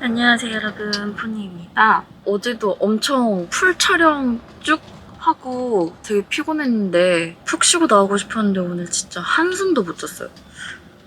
안녕하세요 여러분. 푸니입니다. 어제도 엄청 풀 촬영 쭉 하고 되게 피곤했는데 푹 쉬고 나오고 싶었는데 오늘 진짜 한숨도 못 잤어요.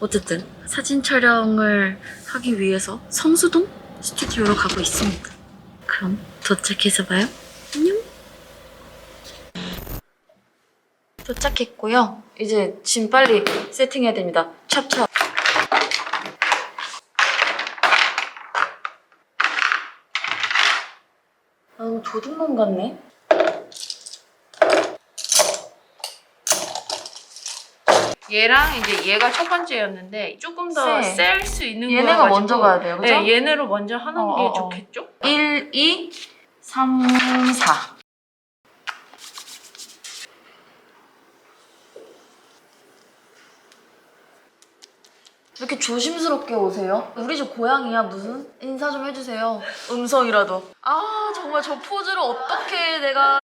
어쨌든 사진 촬영을 하기 위해서 성수동 스튜디오로 가고 있습니다. 그럼 도착해서 봐요 안녕 도착했고요 이제 짐 빨리 세팅해야 됩니다 찹찹 아, 너무 도둑놈 같네. 얘랑 이제 얘가 첫 번째였는데 조금 더 세. 셀수 있는 얘네가 거여가지고 먼저 가야 돼요, 그죠? 네, 얘네로 먼저 하는 어, 게 어, 어. 좋겠죠? 1, 2, 3, 4. 왜 이렇게 조심스럽게 오세요? 우리 집 고양이야 무슨? 인사 좀 해주세요. 음성이라도. 아 정말 저 포즈를 어떻게 내가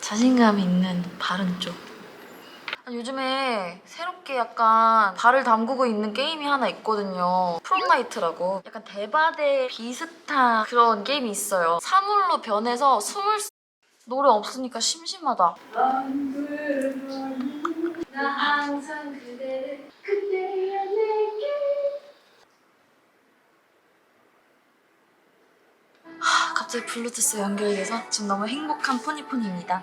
자신감 있는 바른 쪽. 아, 요즘에 새롭게 약간 발을 담그고 있는 게임이 하나 있거든요. 프롬나이트라고. 약간 대바대 비슷한 그런 게임이 있어요. 사물로 변해서 숨을 수... 노래 없으니까 심심하다. 하, 갑자기 블루투스 연결돼서 지금 너무 행복한 포니포니입니다.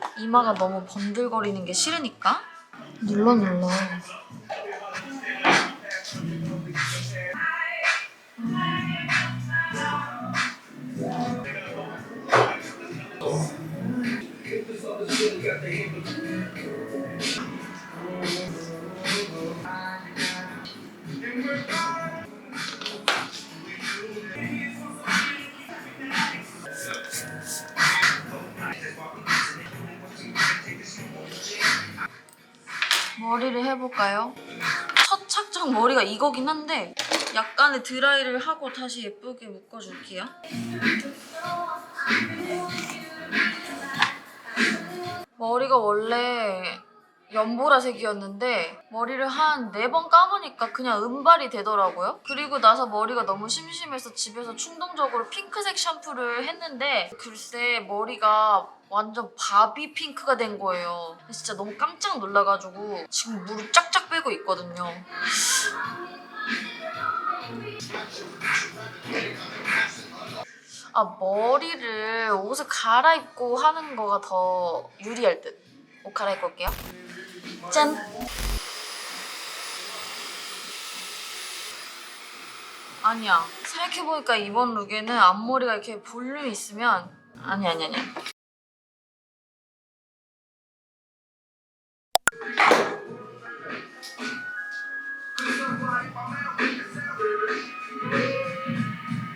이마가 너무 번들거리는 게 싫으니까? 눌러 눌러 머리를 해볼까요? 첫 착장 머리가 이거긴 한데 약간의 드라이를 하고 다시 예쁘게 묶어줄게요. 머리가 원래 연보라색이었는데 머리를 한 네 번 감으니까 그냥 은발이 되더라고요. 그리고 나서 머리가 너무 심심해서 집에서 충동적으로 핑크색 샴푸를 했는데 글쎄 머리가 완전 바비 핑크가 된 거예요. 진짜 너무 깜짝 놀라가지고 지금 무릎 쫙쫙 빼고 있거든요. 아 머리를 옷을 갈아입고 하는 거가 더 유리할 듯. 옷 갈아입고 올게요. 짠. 아니야. 생각해보니까 이번 룩에는 앞머리가 이렇게 볼륨이 있으면 아니 아니 아니.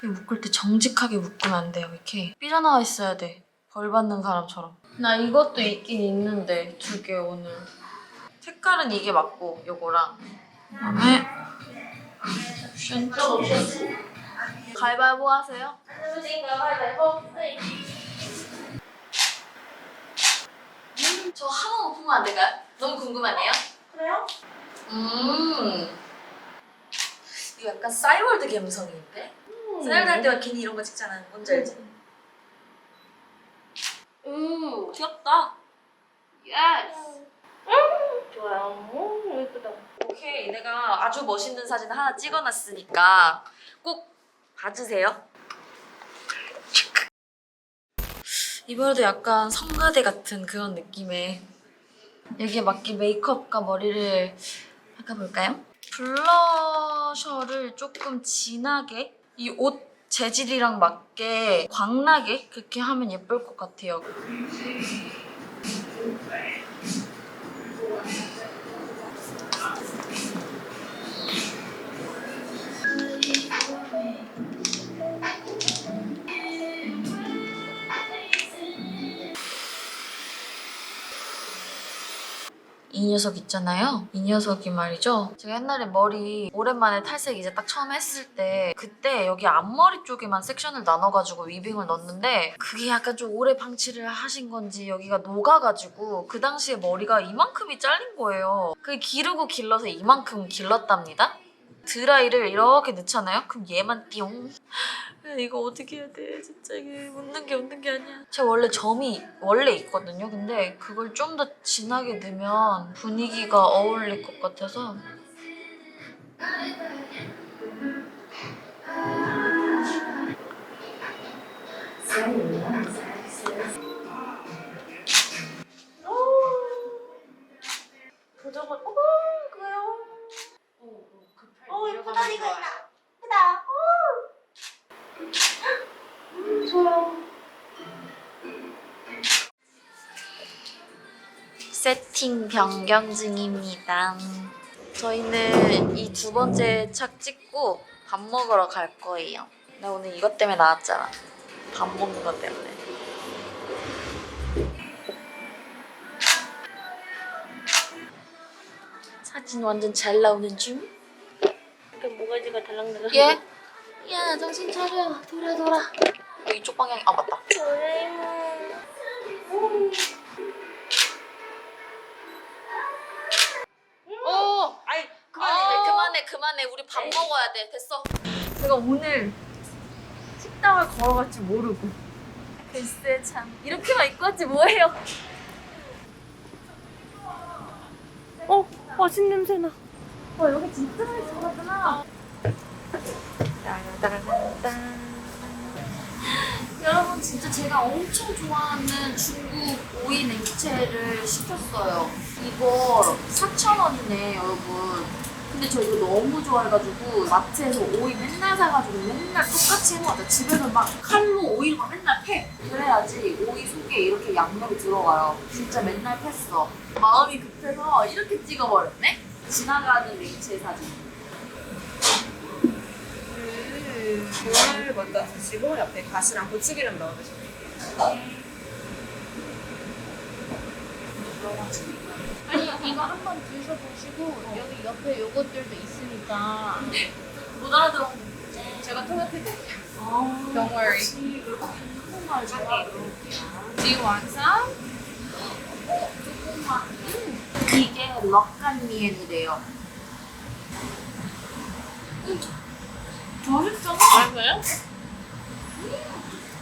이 묶을 때 정직하게 묶으면 안 돼요. 이렇게 삐져나와 있어야 돼. 벌 받는 사람처럼. 나 이것도 있긴 있는데 두 개 오늘. 색깔은 이게 맞고 요거랑 그다음에 쉔트 가위바위보 하세요. 음, 저 하나 오픈면 안 될까요? 너무 궁금하네요. 그래요? 음. 이거 약간 싸이월드 감성인데? 싸이월드 할 때만 괜히 이런 거 찍잖아. 뭔지 알지? 음, 귀엽다. 예스. 음, 좋아요. 오, 예쁘다. 오케이. 내가 아주 멋있는 사진 하나 찍어놨으니까 꼭 봐주세요. 이번에도 약간 성가대 같은 그런 느낌의 여기에 맞게 메이크업과 머리를 바꿔볼까요? 블러셔를 조금 진하게 이 옷 재질이랑 맞게 광나게 그렇게 하면 예쁠 것 같아요. 녀석 있잖아요. 이 녀석이 말이죠. 제가 옛날에 머리 오랜만에 탈색 이제 딱 처음 했을 때 그때 여기 앞머리 쪽에만 섹션을 나눠가지고 위빙을 넣었는데 그게 약간 좀 오래 방치를 하신 건지 여기가 녹아가지고 그 당시에 머리가 이만큼이 잘린 거예요. 그게 기르고 길러서 이만큼 길렀답니다. 드라이를 이렇게 넣잖아요? 그럼 얘만 띠용. 이거 어떻게 해야 돼? 진짜 이게 웃는 게 웃는 게 아니야. 제가 원래 점이 원래 있거든요. 근데 그걸 좀 더 진하게 넣으면 분위기가 어울릴 것 같아서 세팅 변경 중입니다. 저희는 이 두 번째 착 찍고 밥 먹으러 갈 거예요. 나 오늘 이것 때문에 나왔잖아. 밥 먹는 것 때문에. 사진 완전 잘 나오는 중. 그 모가지가 달랑달랑. 예? 야 정신 차려. 돌아 돌아. 어, 이쪽 방향이 아 맞다. 오. 그만해 어. 그만해 그만해. 우리 밥 먹어야 돼. 됐어. 제가 오늘 식당을 걸어갈지 모르고. 글쎄 참. 이렇게만 입고 왔지 뭐해요? 어, 맛있는 냄새 나. 와 여기 진짜 맛있었구나 여러분 진짜 제가 엄청 좋아하는 중국 오이 냉채를 시켰어요. 이거 4,000원이네 여러분. 근데 저 이거 너무 좋아해가지고 마트에서 오이 맨날 사가지고 맨날 똑같이 해먹었다 집에서 막 칼로 오이를 막 맨날 패. 그래야지 오이 속에 이렇게 양념이 들어가요. 진짜 맨날 팼어. 마음이 급해서 이렇게 찍어버렸네? 지나가는 냉채 사진 그걸 먼저 드시고 옆에 가시랑 고추기름 넣어 드시면 돼요. 아니 이거 한번 드셔보시고 여기 옆에 요것들도 있으니까 못 알아들어 제가 통역해드릴게요. 아, Don't worry. 한국말 잘 알아들을게요 Do you want some? 조금만 이게 럭간미엔이래요 맛있잖아 맞아요?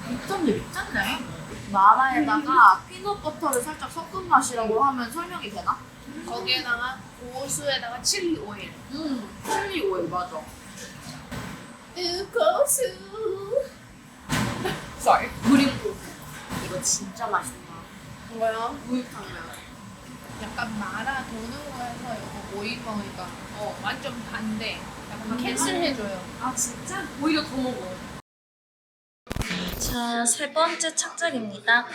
미쳤네 미쳤네 마라에다가 피넛버터를 살짝 섞은 맛이라고 하면 설명이 되나? 거기에다가 고수에다가 칠리 오일. 음 칠리 오일 맞아 고수. Sorry. 그리고 이거 진짜 맛있다 뭐요? 우육탕면 약간 마라 도는 거에서 이거 오일 먹으니까 어 완전 반대. 캔슬해줘요. 아 진짜? 오히려 더 먹어. 자, 세 번째 착장입니다.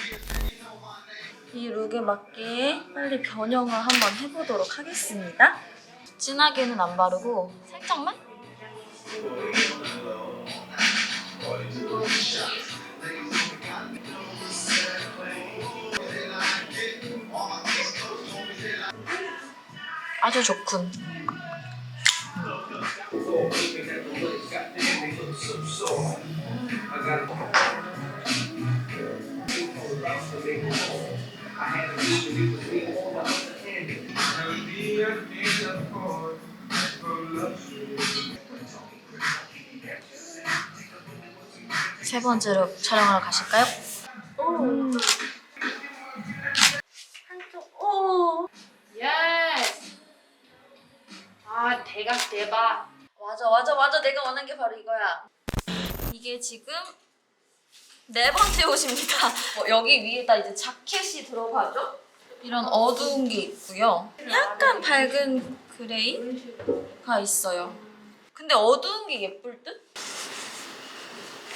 이 룩에 맞게 빨리 변형을 한번 해보도록 하겠습니다. 진하게는 안 바르고 살짝만? 아주 좋군. 세 번째 룩 촬영하러 가실까요? 이게 지금 네 번째 옷입니다 어, 여기 위에다 이제 자켓이 들어가죠 이런 어두운 게 있고요 약간 밝은 그레이가 있어요 근데 어두운 게 예쁠 듯?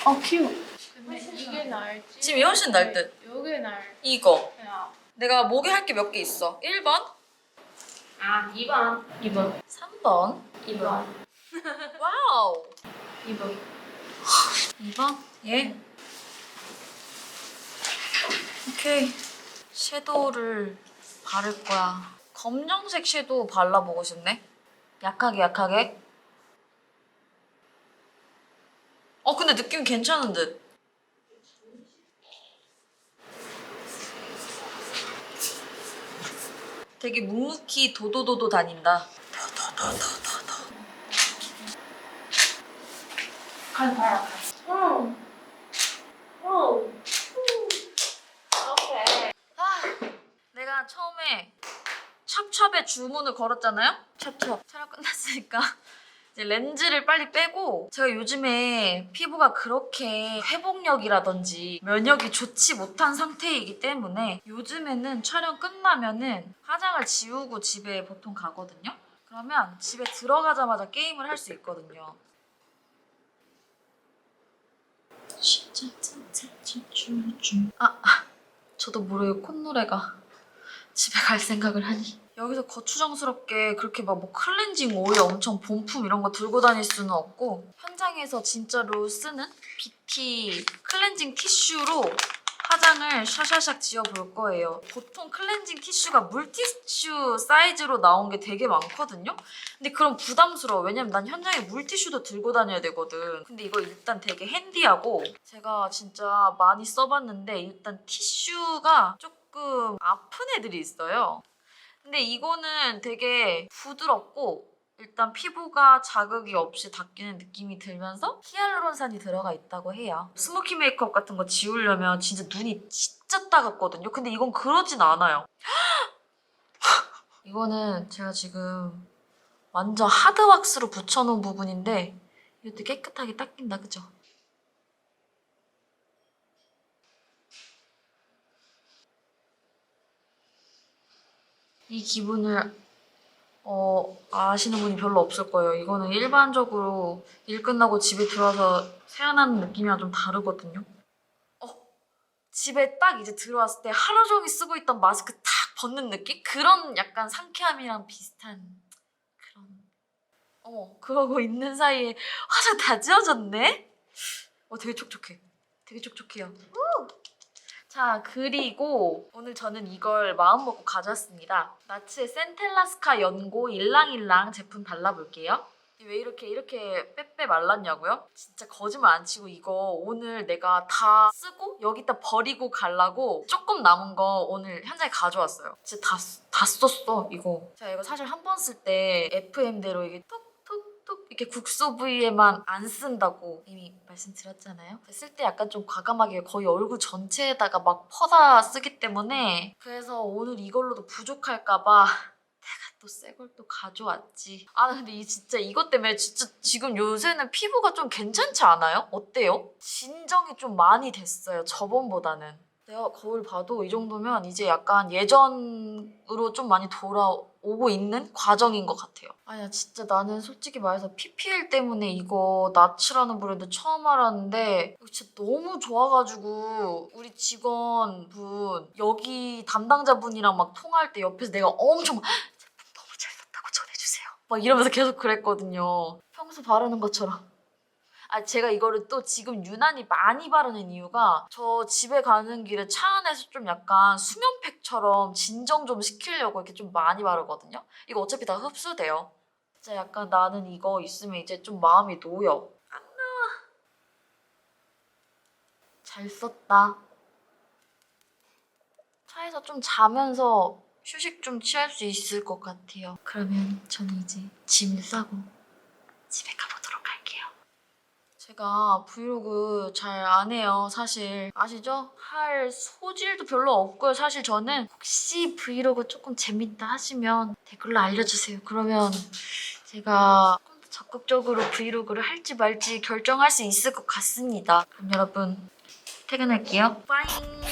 어 귀여워. 근데 이게 나을지. 지금 이 훨씬 날 듯. 요게 날. 이거. 야. 내가 목에 할 게 몇 개 있어. 1번, 아 2번. 2번. 3번. 2번. 와우. 2번. 2번? 예. 오케이. 섀도우를 바를 거야. 검정색 섀도우 발라보고 싶네. 약하게 약하게. 어 근데 느낌 괜찮은 듯. 되게 묵묵히 도도도도 다닌다. 도도도도도도. 간 봐 라. 어. 어. 내가 처음에 찹찹에 주문을 걸었잖아요? 찹찹. 촬영 끝났으니까 이제 렌즈를 빨리 빼고 제가 요즘에 피부가 그렇게 회복력이라든지 면역이 좋지 못한 상태이기 때문에 요즘에는 촬영 끝나면은 화장을 지우고 집에 보통 가거든요? 그러면 집에 들어가자마자 게임을 할 수 있거든요. 아, 저도 모르게 콧노래가 집에 갈 생각을 하니. 여기서 거추장스럽게 그렇게 막 뭐 클렌징 오일 엄청 본품 이런 거 들고 다닐 수는 없고 현장에서 진짜로 쓰는 BT 클렌징 티슈로 화장을 샤샤샥 지워볼 거예요. 보통 클렌징 티슈가 물티슈 사이즈로 나온 게 되게 많거든요. 근데 그럼 부담스러워. 왜냐면 난 현장에 물티슈도 들고 다녀야 되거든. 근데 이거 일단 되게 핸디하고 제가 진짜 많이 써봤는데 일단 티슈가 조금 아픈 애들이 있어요. 근데 이거는 되게 부드럽고 일단 피부가 자극이 없이 닦이는 느낌이 들면서 히알루론산이 들어가 있다고 해요. 스모키 메이크업 같은 거 지우려면 진짜 눈이 진짜 따갑거든요. 근데 이건 그러진 않아요. 이거는 제가 지금 완전 하드왁스로 붙여놓은 부분인데 이것도 깨끗하게 닦인다, 그죠? 이 기분을 어, 아시는 분이 별로 없을 거예요. 이거는 일반적으로 일 끝나고 집에 들어와서 세안하는 느낌이랑 좀 다르거든요. 어, 집에 딱 이제 들어왔을 때 하루 종일 쓰고 있던 마스크 탁 벗는 느낌? 그런 약간 상쾌함이랑 비슷한 그런. 어머, 그러고 있는 사이에 화장 다 지워졌네? 어, 되게 촉촉해. 되게 촉촉해요. 우! 자, 그리고 오늘 저는 이걸 마음먹고 가져왔습니다. 나츠의 센텔라스카 연고 일랑일랑 제품 발라볼게요. 왜 이렇게 이렇게 빼빼 말랐냐고요? 진짜 거짓말 안 치고 이거 오늘 내가 다 쓰고 여기다 버리고 가려고 조금 남은 거 오늘 현장에 가져왔어요. 진짜 다, 쓰- 다 썼어 이거. 제가 이거 사실 한 번 쓸 때 FM대로 이게 톡 이렇게 국소 부위에만 안 쓴다고 이미 말씀드렸잖아요. 쓸 때 약간 좀 과감하게 거의 얼굴 전체에다가 막 퍼다 쓰기 때문에 그래서 오늘 이걸로도 부족할까봐 내가 또 새 걸 또 가져왔지. 아 근데 이 진짜 이것 때문에 진짜 지금 요새는 피부가 좀 괜찮지 않아요? 어때요? 진정이 좀 많이 됐어요. 저번보다는. 내가 거울 봐도 이 정도면 이제 약간 예전으로 좀 많이 돌아오고 있는 과정인 것 같아요. 아니야 진짜 나는 솔직히 말해서 PPL 때문에 이거 나츠라는 브랜드 처음 알았는데 이거 진짜 너무 좋아가지고 우리 직원분 여기 담당자분이랑 막 통화할 때 옆에서 내가 엄청 제품 너무 잘 썼다고 전해주세요. 막 이러면서 계속 그랬거든요. 평소 바르는 것처럼. 아 제가 이거를 또 지금 유난히 많이 바르는 이유가 저 집에 가는 길에 차 안에서 좀 약간 수면팩처럼 진정 좀 시키려고 이렇게 좀 많이 바르거든요. 이거 어차피 다 흡수돼요. 진짜 약간 나는 이거 있으면 이제 좀 마음이 놓여. 잘 썼다. 차에서 좀 자면서 휴식 좀 취할 수 있을 것 같아요. 그러면 저는 이제 짐을 싸고 집에 할게요. 제가 브이로그 잘 안 해요, 사실. 아시죠? 할 소질도 별로 없고요, 사실 저는. 혹시 브이로그 조금 재밌다 하시면 댓글로 알려주세요. 그러면 제가 조금 더 적극적으로 브이로그를 할지 말지 결정할 수 있을 것 같습니다. 그럼 여러분, 퇴근할게요. 빠잉!